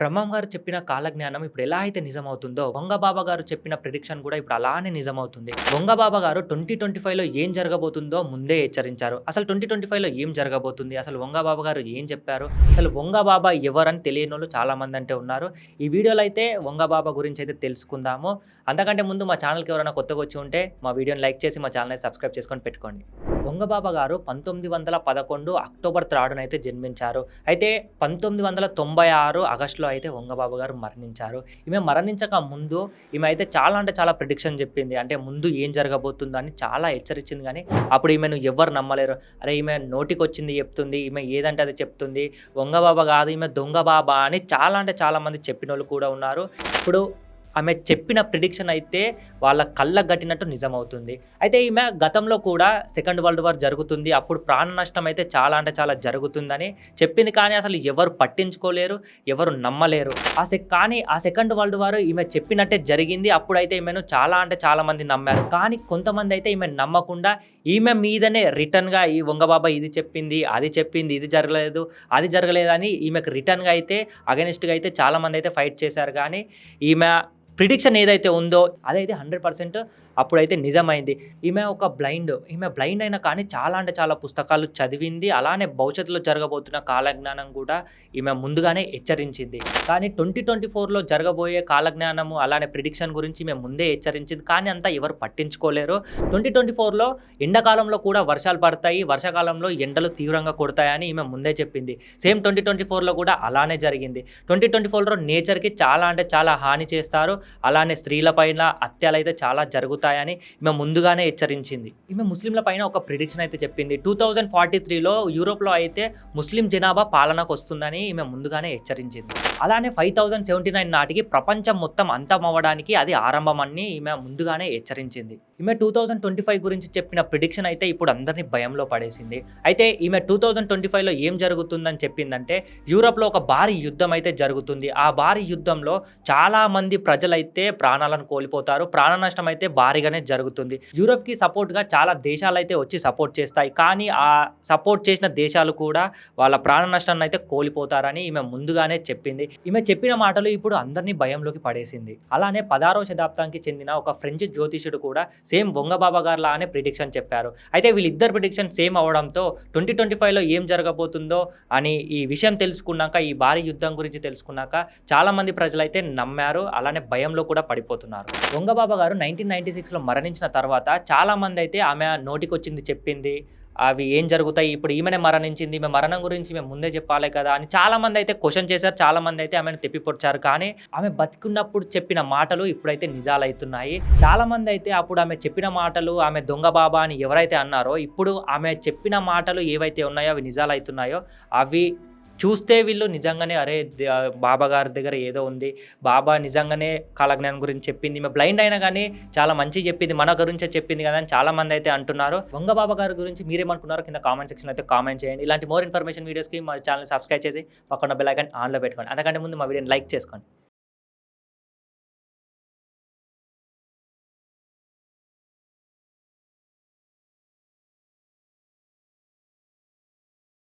బ్రహ్మం గారు చెప్పిన కాలజ్ఞానం ఇప్పుడు ఎలా అయితే నిజమవుతుందో వంగబాబా గారు చెప్పిన ప్రిడిక్షన్ కూడా ఇప్పుడు అలానే నిజమవుతుంది. వంగబాబా గారు ట్వంటీ ట్వంటీ ఫైవ్లో ఏం జరగబోతుందో ముందే హెచ్చరించారు. అసలు ట్వంటీ ట్వంటీ ఫైవ్లో ఏం జరగబోతుంది? అసలు వంగబాబా గారు ఏం చెప్పారు? అసలు వంగబాబా ఎవరని తెలియని వాళ్ళు చాలామంది అంటే ఉన్నారు. ఈ వీడియోలో అయితే వంగబాబా గురించి అయితే తెలుసుకుందాము. అంతకంటే ముందు మా ఛానల్కి ఎవరైనా కొత్తగా వచ్చి ఉంటే మా వీడియోని లైక్ చేసి మా ఛానల్ని సబ్స్క్రైబ్ చేసుకొని పెట్టుకోండి. వంగబాబా గారు పంతొమ్మిది వందల పదకొండు అక్టోబర్ త్రాడున అయితే జన్మించారు. అయితే పంతొమ్మిది వందల తొంభై ఆరు ఆగస్టులో అయితే వంగబాబా గారు మరణించారు. ఈమె మరణించక ముందు ఈమె అయితే చాలా అంటే చాలా ప్రిడిక్షన్ చెప్పింది. అంటే ముందు ఏం జరగబోతుందో అని చాలా హెచ్చరించింది కానీ అప్పుడు ఈమెను ఎవరు నమ్మలేరు. అరే ఈమె నోటికి వచ్చింది చెప్తుంది ఈమె ఏదంటే అది చెప్తుంది. వంగబాబా కాదు ఈమె దొంగ బాబా అని చాలా అంటే చాలా మంది చెప్పిన వాళ్ళు కూడా ఉన్నారు. ఇప్పుడు ఆమె చెప్పిన ప్రిడిక్షన్ అయితే వాళ్ళ కళ్ళకు గట్టినట్టు నిజమవుతుంది. అయితే ఈమె గతంలో కూడా సెకండ్ వరల్డ్ వార్ జరుగుతుంది. అప్పుడు ప్రాణ నష్టం అయితే చాలా అంటే చాలా జరుగుతుందని చెప్పింది కానీ అసలు ఎవరు పట్టించుకోలేరు ఎవరు నమ్మలేరు. ఆ సె కానీ ఆ సెకండ్ వరల్డ్ వార్ ఈమె చెప్పినట్టే జరిగింది. అప్పుడైతే ఈమెను చాలా అంటే చాలా మంది నమ్మారు. కానీ కొంతమంది అయితే ఈమె నమ్మకుండా ఈమె మీదనే రిటర్న్గా ఈ వంగబాబా ఇది చెప్పింది అది చెప్పింది ఇది జరగలేదు అది జరగలేదని ఈమెకు రిటర్న్గా అయితే అగెనిస్ట్గా అయితే చాలామంది అయితే ఫైట్ చేశారు. కానీ ఈమె ప్రిడిక్షన్ ఏదైతే ఉందో అదైతే హండ్రెడ్ పర్సెంట్ అప్పుడైతే నిజమైంది. ఈమె ఒక బ్లైండ్ ఈమె బ్లైండ్ అయినా కానీ చాలా అంటే చాలా పుస్తకాలు చదివింది. అలానే భవిష్యత్తులో జరగబోతున్న కాలజ్ఞానం కూడా ఈమె ముందుగానే హెచ్చరించింది. కానీ ట్వంటీ ట్వంటీ ఫోర్లో జరగబోయే కాలజ్ఞానము అలానే ప్రిడిక్షన్ గురించి ఈమె ముందే హెచ్చరించింది. కానీ అంతా ఎవరు పట్టించుకోలేరు. ట్వంటీ ట్వంటీ ఫోర్లో ఎండాకాలంలో కూడా వర్షాలు పడతాయి. వర్షాకాలంలో ఎండలు తీవ్రంగా కొడతాయని ఈమె ముందే చెప్పింది. సేమ్ ట్వంటీ ట్వంటీ ఫోర్లో కూడా అలానే జరిగింది. ట్వంటీ ట్వంటీ ఫోర్లో నేచర్కి చాలా అంటే చాలా హాని చేస్తారు. అలానే స్త్రీల పైన హత్యలు అయితే చాలా జరుగుతాయని ఈమె ముందుగానే హెచ్చరించింది. ఈమె ముస్లింల పైన ఒక ప్రిడిక్షన్ అయితే చెప్పింది. టూ థౌజండ్ ఫార్టీ త్రీలో యూరోప్లో అయితే ముస్లిం జనాభా పాలనకు వస్తుందని ఈమె ముందుగానే హెచ్చరించింది. అలానే ఫైవ్ థౌజండ్ సెవెంటీ నైన్ నాటికి ప్రపంచం మొత్తం అంతం అవ్వడానికి అది ఆరంభమని ఈమె ముందుగానే హెచ్చరించింది. ఈమె టూ థౌజండ్ ట్వంటీ ఫైవ్ గురించి చెప్పిన ప్రిడిక్షన్ అయితే ఇప్పుడు అందరినీ భయంలో పడేసింది. అయితే ఈమె టూ థౌజండ్ ట్వంటీ ఫైవ్లో ఏం జరుగుతుందని చెప్పిందంటే యూరోప్లో ఒక భారీ యుద్ధం అయితే జరుగుతుంది. ఆ భారీ యుద్ధంలో చాలామంది ప్రజలైతే ప్రాణాలను కోల్పోతారు. ప్రాణ నష్టం అయితే భారీగానే జరుగుతుంది. యూరోప్కి సపోర్ట్గా చాలా దేశాలు అయితే వచ్చి సపోర్ట్ చేస్తాయి. కానీ ఆ సపోర్ట్ చేసిన దేశాలు కూడా వాళ్ళ ప్రాణ నష్టాన్ని అయితే కోల్పోతారని ఈమె ముందుగానే చెప్పింది. ఈమె చెప్పిన మాటలు ఇప్పుడు అందరినీ భయంలోకి పడేసింది. అలానే పదారో శతాబ్దానికి చెందిన ఒక ఫ్రెంచ్ జ్యోతిషుడు కూడా సేమ్ వంగబాబా గారు లానే ప్రిడిక్షన్ చెప్పారు. అయితే వీళ్ళిద్దరు ప్రిడిక్షన్ సేమ్ అవడంతో ట్వంటీ ట్వంటీ ఫైవ్లో ఏం జరగబోతుందో అని ఈ విషయం తెలుసుకున్నాక ఈ భారీ యుద్ధం గురించి తెలుసుకున్నాక చాలామంది ప్రజలైతే నమ్మారు అలానే భయంలో కూడా పడిపోతున్నారు. వంగబాబా గారు నైన్టీన్ నైన్టీ సిక్స్లో మరణించిన తర్వాత చాలామంది అయితే ఆమె నోటికొచ్చింది చెప్పింది అవి ఏం జరుగుతాయి? ఇప్పుడు ఈమెనే మరణించింది ఈమె మరణం గురించి మేము ముందే చెప్పాలి కదా అని చాలా మంది అయితే క్వశ్చన్ చేశారు చాలా మంది అయితే ఆమెను తెప్పిపొచ్చారు కానీ ఆమె బతికున్నప్పుడు చెప్పిన మాటలు ఇప్పుడైతే నిజాలవుతున్నాయి చాలా మంది అయితే అప్పుడు ఆమె చెప్పిన మాటలు ఆమె దొంగ బాబా అని ఎవరైతే అన్నారో ఇప్పుడు ఆమె చెప్పిన మాటలు ఏవైతే ఉన్నాయో అవి నిజాలవుతున్నాయో అవి చూస్తే వీళ్ళు నిజంగానే అరే బాబా గారి దగ్గర ఏదో ఉంది. బాబా నిజంగానే కాలజ్ఞానం గురించి చెప్పింది. మేము బ్లైండ్ అయినా కానీ చాలా మంచి చెప్పింది మన గురించే చెప్పింది కదా అని చాలా మంది అయితే అంటున్నారు. వంగ బాబా గారి గురించి మీరేమనుకున్నారో కింద కామెంట్ సెక్షన్ అయితే కామెంట్ చేయండి. ఇలాంటి మోర్ ఇన్ఫర్మేషన్ వీడియోస్కి మా ఛానల్ సబ్స్క్రైబ్ చేసి పక్కన బెల్ ఐకాన్ ఆన్లో పెట్టుకోండి. అంతకంటే ముందు మా వీడియోని లైక్ చేసుకోండి.